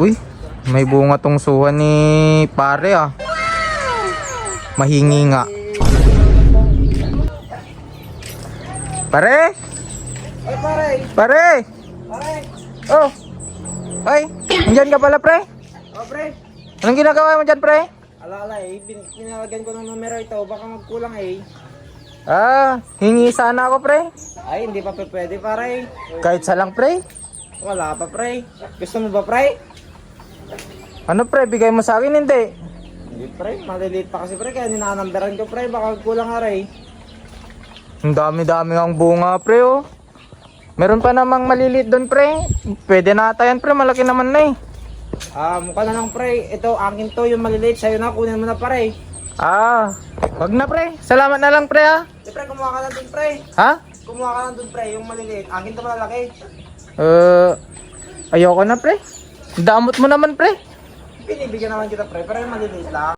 Uy, may bunga tong suha ni pare ah. Mahingi nga. Pare! Ay, pare! Pare! Pare! Oh! Ay, nandyan ka pala pre? Oh, pre! Anong ginagawa mo dyan pre? Alala eh, pinalagyan ko ng numero ito, baka magkulang eh. Ah, hingi sana ako pre. Ay, hindi pa pwede, pare. Kahit sa lang pre. Wala pa, pre. Gusto mo ba, pre? Ano pre, bigay mo sa akin hindi. Hindi, pre. Maliliit pa kasi, pre. Kaya ninanamberan ko, pre. Baka kulang re. Ang dami-dami ang bunga pre oh. Meron pa namang maliliit doon pre. Pwede na ata yan pre, malaki naman na eh. Ah, mukha na lang, pre. Ito, akin to, yung maliliit. Sa'yo na, kunin mo na, pare. Ah, wag na pre. Salamat na lang pre ah. Di, pre, kumuha ka na dun, pre. Ha? Kumuha ka na dun, pre. Yung maliliit. Akin to malalaki. Uh, ayoko na pre. Damot mo naman pre. Binibigyan naman kita, pre. Pero yung maliliit lang.